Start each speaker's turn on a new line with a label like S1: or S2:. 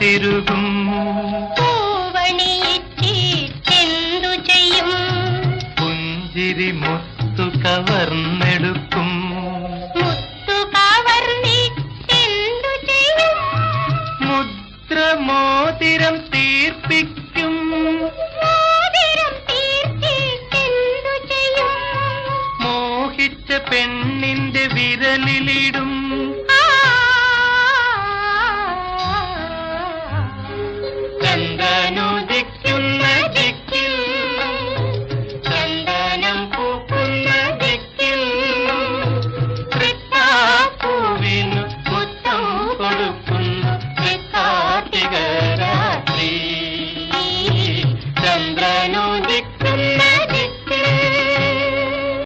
S1: പെരുകും
S2: പൂവണിയിട്ടെന്തു ചെയ്യും?
S1: പുഞ്ചിരി മുത്തു കവർന്നെടുക്കും. തീർപ്പിക്കും.
S2: മോതിരം ചെയ്യും?
S1: മോഹിച്ച പെണ്ണിന്റെ വിരലിലിടും. You.